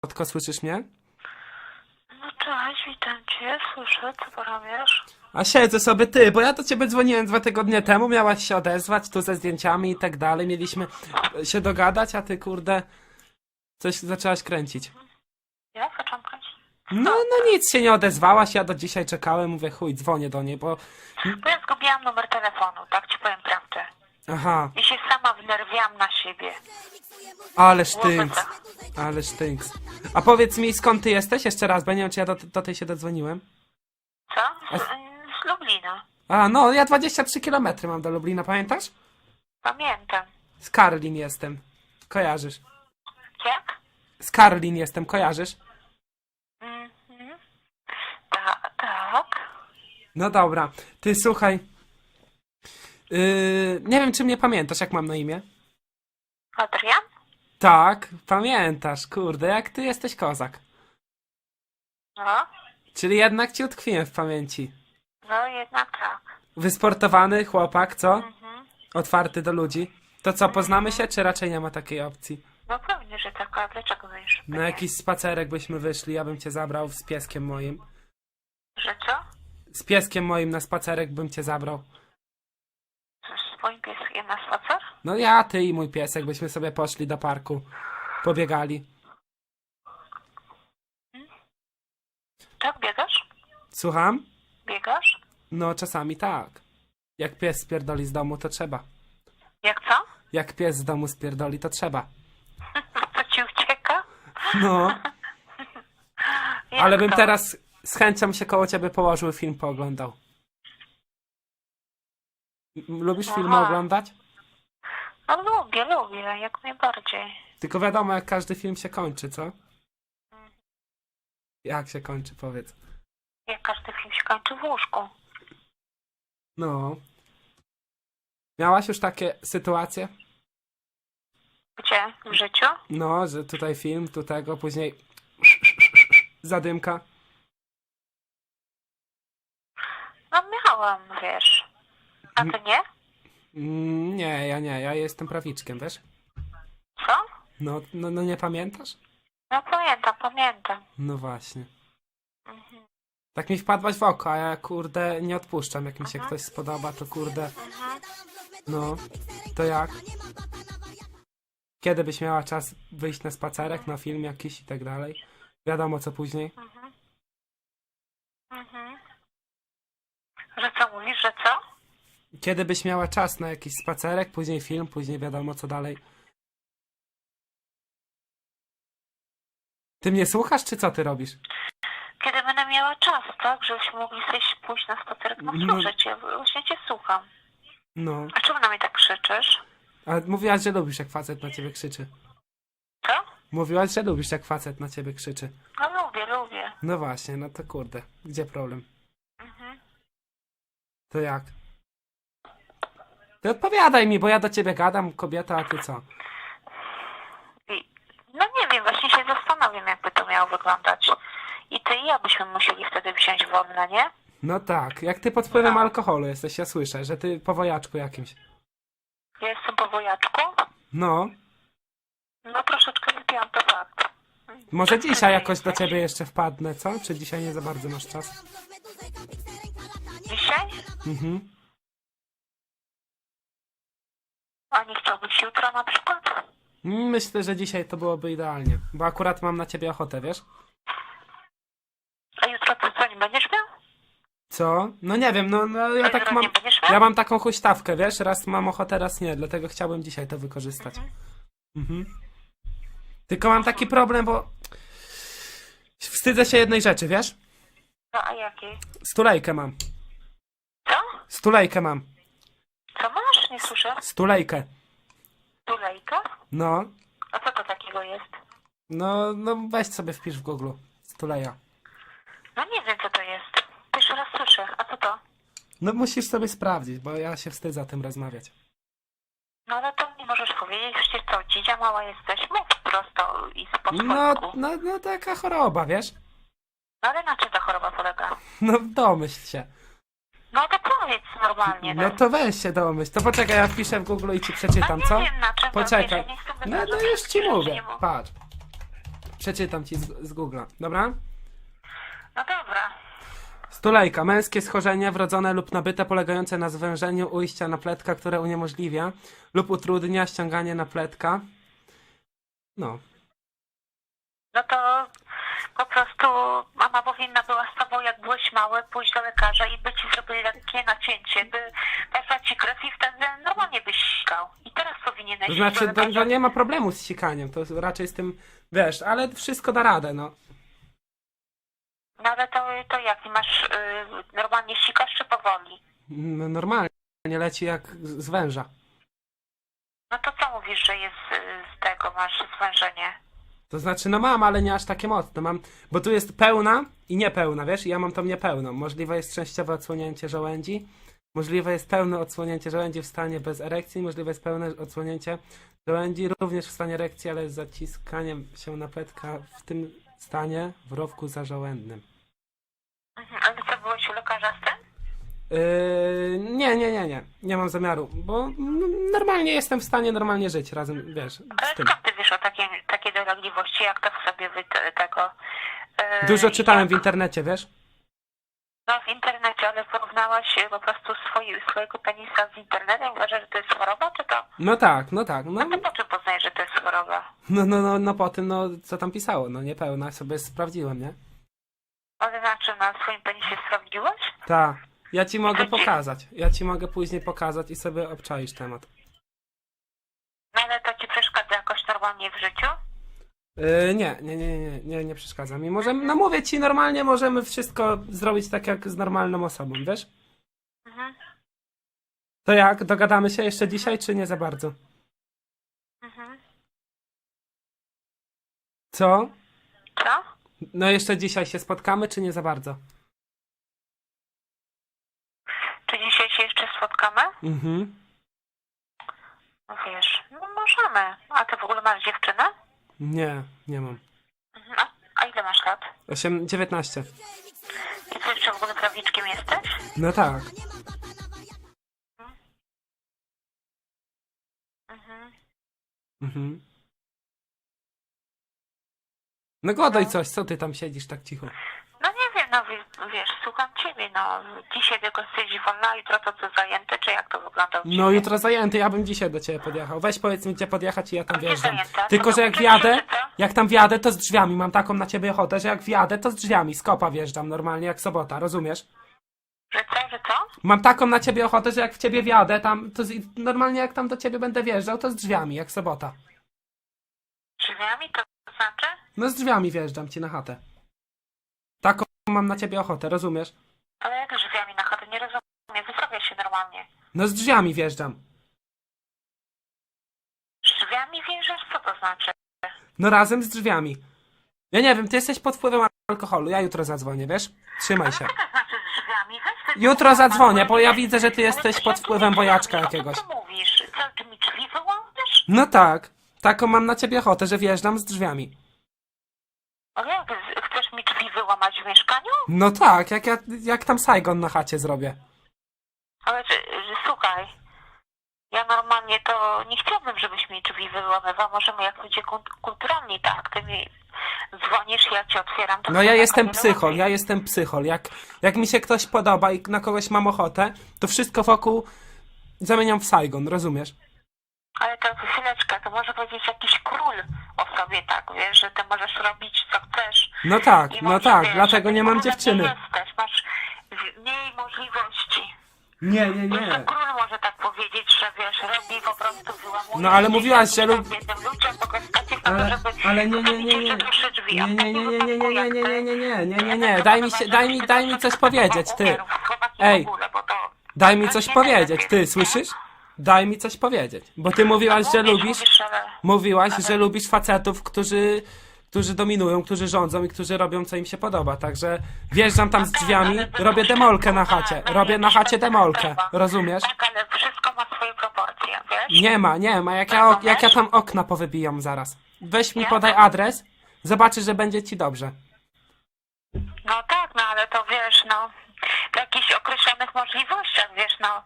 Kotko, słyszysz mnie? No cześć, witam cię, słyszę, co porabiasz? A siedzę sobie ty, bo ja do ciebie dzwoniłem dwa tygodnie temu, miałaś się odezwać tu ze zdjęciami i tak dalej, mieliśmy się dogadać, a ty kurde coś zaczęłaś kręcić. Ja zaczęłam kręcić. No, no nic się nie odezwałaś, ja do dzisiaj czekałem, mówię chuj, dzwonię do niej, bo... Bo ja zgubiłam numer telefonu, tak ci powiem prawdę. Aha, I się sama wnerwiałam na siebie. ale sztynks, Łopeta. ale sztynks. A powiedz mi, skąd ty jesteś? Jeszcze raz, bo nie wiem, czy ja do, do tej się dodzwoniłem. Co? Z, z Lublina. A, no, ja 23 km mam do Lublina, pamiętasz? Pamiętam. Z Karlin jestem. Kojarzysz? Jak? Z Karlin jestem, kojarzysz? Mhm. Tak, tak. No dobra, ty słuchaj. Yy, nie wiem, czy mnie pamiętasz, jak mam na imię. Adrian? Tak, pamiętasz, kurde, jak ty jesteś kozak. No, Czyli jednak ci utkwiłem w pamięci. no jednak tak. Wysportowany chłopak, co? Mhm. Otwarty do ludzi. To co, poznamy się, czy raczej nie ma takiej opcji? No pewnie, że tak, a dlaczego myślisz? Na jakiś spacerek byśmy wyszli, ja bym cię zabrał z pieskiem moim. Że co? Z pieskiem moim na spacerek bym cię zabrał. Z swoim pieskiem na spacer? No ja, ty i mój piesek byśmy sobie poszli do parku. Pobiegali. Tak, biegasz? Słucham? Biegasz? No czasami tak. Jak pies spierdoli z domu, to trzeba. Jak co? Jak pies z domu spierdoli, to trzeba. Co ci ucieka? No, ale bym to? teraz z chęcią się koło ciebie położył i film pooglądał. Lubisz filmy Aha. oglądać? No lubię, lubię, jak najbardziej. Tylko wiadomo, jak każdy film się kończy, co? Jak się kończy, powiedz. Jak każdy film się kończy w łóżku. No. Miałaś już takie sytuacje? Gdzie? W życiu? No, że tutaj film, tu tego, później zadymka. No miałam, wiesz. A ty nie? Mm, Nie, ja nie, ja jestem prawiczkiem, wiesz? Co? No, no, no nie pamiętasz? No pamiętam, pamiętam. No właśnie. Mhm. Tak mi wpadłaś w oko, a ja kurde nie odpuszczam. Jak mi się ktoś spodoba, to kurde. Mhm. No, to jak? Kiedy byś miała czas wyjść na spacerek, na film jakiś i tak dalej? Wiadomo co później. Mhm. Mhm. Że co mówisz, że co? Kiedy byś miała czas na jakiś spacerek, później film, później wiadomo co dalej. Ty mnie słuchasz, czy co ty robisz? Kiedy będę miała czas, tak? Żebyśmy mogli sobie pójść na spacerek. No No. słuchaj cię, właśnie cię słucham. No. A czemu na mnie tak krzyczysz? A mówiłaś, że lubisz jak facet na ciebie krzyczy. Co? Mówiłaś, że lubisz jak facet na ciebie krzyczy. No lubię, lubię. No właśnie, no to kurde. Gdzie problem? Mhm. To jak? Ty odpowiadaj mi, bo ja do ciebie gadam, kobieta, a ty co? No nie wiem, właśnie się zastanawiam, jakby to miało wyglądać. I ty i ja byśmy musieli wtedy wziąć wolne, nie? No tak, jak ty pod wpływem alkoholu jesteś, ja słyszę, że ty po wojaczku jakimś. Ja jestem po wojaczku. No, No troszeczkę wypiłam, to fakt. może Tak, dzisiaj jakoś do ciebie jeszcze wpadnę, co? Czy dzisiaj nie za bardzo masz czas? Dzisiaj? Mhm. A nie chciałbyś jutro na przykład? Myślę, że dzisiaj to byłoby idealnie, bo akurat mam na ciebie ochotę, wiesz? A jutro ty co, nie będziesz miał? Co? No nie wiem, no, no ja tak mam... Ja mam taką huśtawkę, wiesz? Raz mam ochotę, raz nie, dlatego chciałbym dzisiaj to wykorzystać. Mhm. Tylko mam taki problem, bo wstydzę się jednej rzeczy, wiesz? No a jakiej? Stulejkę mam. Co? Stulejkę mam. Nie słyszę. Stulejkę. Tulejka? No, A co to takiego jest? no, no weź sobie wpisz w Google. Stuleja. No nie wiem, co to jest. Pierwszy raz słyszę. A co to? No musisz sobie sprawdzić, bo ja się wstydzę o tym rozmawiać. No ale to nie możesz powiedzieć, przecież co, dzidzia mała jesteś? Mów prosto i z No, no, no taka choroba, wiesz? No ale na czym ta choroba polega? No domyśl się. No to powiedz normalnie. No to weź się domyśl. To poczekaj, ja wpiszę w Google i ci no przeczytam, nie co? wiem na czym Poczekaj. nie chcę No to wydarzyć, już ci mówię. nie mów. Patrz. Przeczytam ci z, z Google'a, dobra? No dobra. Stulejka. Męskie schorzenie wrodzone lub nabyte polegające na zwężeniu ujścia napletka, które uniemożliwia lub utrudnia ściąganie napletka. No. No to po prostu mama powinna była z tobą, jak byłeś mały, pójść do lekarza i by ci zrobili lekkie nacięcie, by weszła ci krew i wtedy normalnie byś sikał. I teraz powinieneś To znaczy, do to, nie ma problemu z sikaniem, to raczej z tym, wiesz, ale wszystko da radę, no. No ale to, to jak? Masz, y, normalnie sikasz czy powoli? No, Normalnie leci jak z z węża. No to co mówisz, że jest y, z tego, masz zwężenie? To znaczy, no mam, ale nie aż takie mocne. Mam, bo tu jest pełna i niepełna, wiesz? I ja mam tą niepełną. Możliwe jest częściowe odsłonięcie żołędzi. Możliwe jest pełne odsłonięcie żołędzi w stanie bez erekcji. Możliwe jest pełne odsłonięcie żołędzi również w stanie erekcji, ale z zaciskaniem się napletka w tym stanie w rowku zażołędnym. Mhm. Ale co, byłeś u lekarza z? Yy, nie, nie, nie, nie. Nie mam zamiaru, bo normalnie jestem w stanie normalnie żyć razem, wiesz, Ale skąd ty wiesz o takiej, takiej dolegliwości, jak to w sobie wy, tego... y, Dużo czytałem w jak- internecie, wiesz? No w internecie, ale porównałaś po prostu swoi, swojego penisa z internetem? Uważasz, że to jest choroba, czy to? No tak, no tak. No, A ty po czym poznajesz, że to jest choroba? no, no, no, no po tym, no co tam pisało, no niepełna, sobie sprawdziłem, nie? Ale na czym, na swoim penisie sprawdziłeś? Tak. Ja ci mogę pokazać. Ja ci mogę później pokazać i sobie obczaisz temat. No ale to ci przeszkadza jakoś normalnie w życiu? Yy, nie, nie, nie, nie, nie, nie przeszkadza mi. Możemy, no mówię ci, normalnie możemy wszystko zrobić tak jak z normalną osobą, wiesz? Mhm. To jak, dogadamy się jeszcze dzisiaj, czy nie za bardzo? Mhm. Co? Co? No jeszcze dzisiaj się spotkamy, czy nie za bardzo? Czy dzisiaj się jeszcze spotkamy? Mhm. No wiesz, no możemy. A ty w ogóle masz dziewczynę? Nie, nie mam. Mhm. A, a ile masz lat? 8, 19. I ty jeszcze w ogóle prawiczkiem jesteś? No tak. Mhm. Mhm. No godaj coś, co ty tam siedzisz tak cicho? No no wiesz, słucham ciebie, no. Dzisiaj tylko jesteś wolna, jutro to co zajęte, czy jak to wygląda u No jutro zajęty, ja bym dzisiaj do ciebie podjechał. Weź powiedz mi gdzie podjechać i ja tam wjeżdżam. zajęta? Tylko, To że jak wjadę, się, czy co? jak tam wjadę, to z drzwiami. Mam taką na ciebie ochotę, że jak wjadę, to z drzwiami. Z kopa wjeżdżam normalnie jak sobota, rozumiesz? Że co, że co? Mam taką na ciebie ochotę, że jak w ciebie wjadę, tam, to z, normalnie jak tam do ciebie będę wjeżdżał, to z drzwiami, jak sobota. Drzwiami to znaczy? No z drzwiami wjeżdżam ci na chatę. Mam na ciebie ochotę, rozumiesz? Ale jak drzwiami na chatę? Nie rozumiem, wystawia się normalnie. No z drzwiami wjeżdżam. Z drzwiami wjeżdżasz? Co to znaczy? No razem z drzwiami. Ja nie wiem, ty jesteś pod wpływem alkoholu. Ja jutro zadzwonię, wiesz? Trzymaj się. Co to znaczy z drzwiami? Weź Jutro zadzwonię, bo ja widzę, że ty jesteś pod wpływem drzwiami? jakiegoś. Co ty mówisz? Co, ty mi drzwi wyłączysz? No tak. Taką mam na ciebie ochotę, że wjeżdżam z drzwiami. Ale jak, z- chcesz mi drzwi wyłamać w mieszkaniu? No tak, jak, ja, jak tam Saigon na chacie zrobię. Ale że, słuchaj, ja normalnie to nie chciałabym, żebyś mi drzwi wyłamywał. Możemy jak ludzie kult- kulturalni, tak? Ty mi dzwonisz, ja ci otwieram. To No ja chyba jestem tak psychol, ja jestem psychol. Jak, jak mi się ktoś podoba i na kogoś mam ochotę, to wszystko wokół zamieniam w Saigon, rozumiesz? Ale to chwileczkę, to może powiedzieć jakiś król o sobie, tak? Wiesz, że ty możesz robić co chcesz. No tak, no tak, wiesz, dlatego nie mam dziewczyny. Nie jesteś, masz mniej możliwości. Nie, nie, Jeszcze król może tak powiedzieć, że wiesz, robi po prostu wyłamuje. No, ale mówiłaś, że lub- Ale, żeby ale nie, nie, nie, nie. A Nie, w nie, nie, nie, nie, nie, nie, nie, nie, nie, nie, nie, nie, nie. Daj mi się, daj mi, daj mi coś powiedzieć, ty. Ej. w ogóle, bo to... Daj mi coś nie powiedzieć, ty, nie? słyszysz? Daj mi coś powiedzieć. Bo ty mówiłaś, że Mówisz, lubisz, mówisz, ale... mówiłaś, że lubisz facetów, którzy, którzy dominują, którzy rządzą i którzy robią, co im się podoba. Także wjeżdżam tam z drzwiami, robię demolkę na chacie. Robię na chacie demolkę, rozumiesz? Tak, ale wszystko ma swoje proporcje, wiesz? Nie ma, nie ma. Jak ja, jak ja tam okna powybijam zaraz. Weź mi podaj adres, zobaczysz, że będzie ci dobrze. No tak, no ale to wiesz, no w jakichś określonych możliwościach, wiesz, no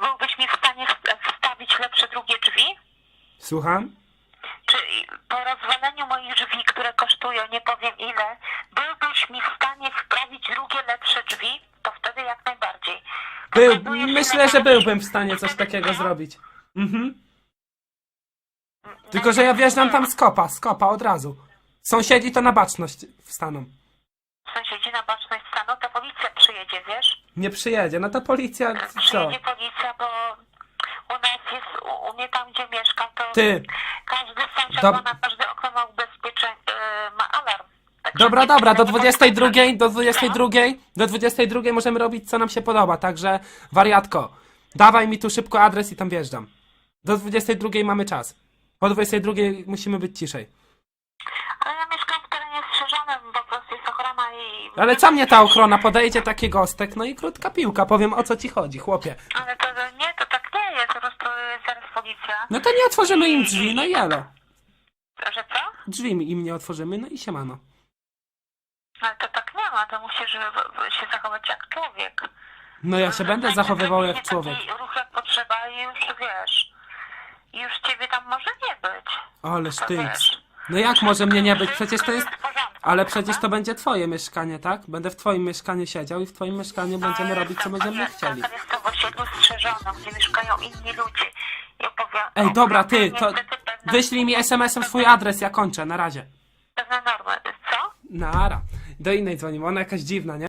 byłbyś mi w stanie wstawić lepsze drugie drzwi? Słucham? czy po rozwaleniu moich drzwi, które kosztują nie powiem ile, byłbyś mi w stanie wprawić drugie, lepsze drzwi? To wtedy jak najbardziej. Był, myślę, że byłbym w stanie coś wtedy takiego co? zrobić. Mhm. Tylko, że ja wjeżdżam tam z kopa, z kopa od razu. Sąsiedzi to na baczność wstaną. Sąsiedzi na baczność policja przyjedzie, wiesz? Nie przyjedzie, no to policja, co? Przyjedzie policja, bo u nas jest, u, u mnie tam gdzie mieszkam, to Ty, każdy sąsiad Dob- ma na każde okno ma ubezpieczenie, yy, ma alarm. Także dobra, nie- dobra, do nie 22, można- do 22, do 22 możemy robić co nam się podoba, także wariatko, dawaj mi tu szybko adres i tam wjeżdżam. Do 22 mamy czas. Po 22 musimy być ciszej. Ale co mnie ta ochrona podejdzie taki gostek, no i krótka piłka, powiem o co ci chodzi, chłopie. Ale to nie, to tak nie jest, po prostu jest zaraz policja. No to nie otworzymy im drzwi, no i elo. Że co? Drzwi mi- im nie otworzymy, no i siemano. Ale to tak nie ma, to musisz w- się zachować jak człowiek. No ja się będę zachowywał jak człowiek. Taki ruch jak potrzeba i już wiesz, już ciebie tam może nie być. Ty. wiesz. No jak może mnie nie być? Przecież to jest... Ale przecież to będzie twoje mieszkanie, tak? Będę w twoim mieszkaniu siedział i w twoim mieszkaniu będziemy Ale robić co będziemy chcieli. Jest to w osiedlu gdzie mieszkają inni ludzie. I Ej, dobra, ty, to wyślij mi SMS-em swój adres, ja kończę, na razie. Pewne normy, co? Nara. Do innej dzwonimy, ona jakaś dziwna, nie?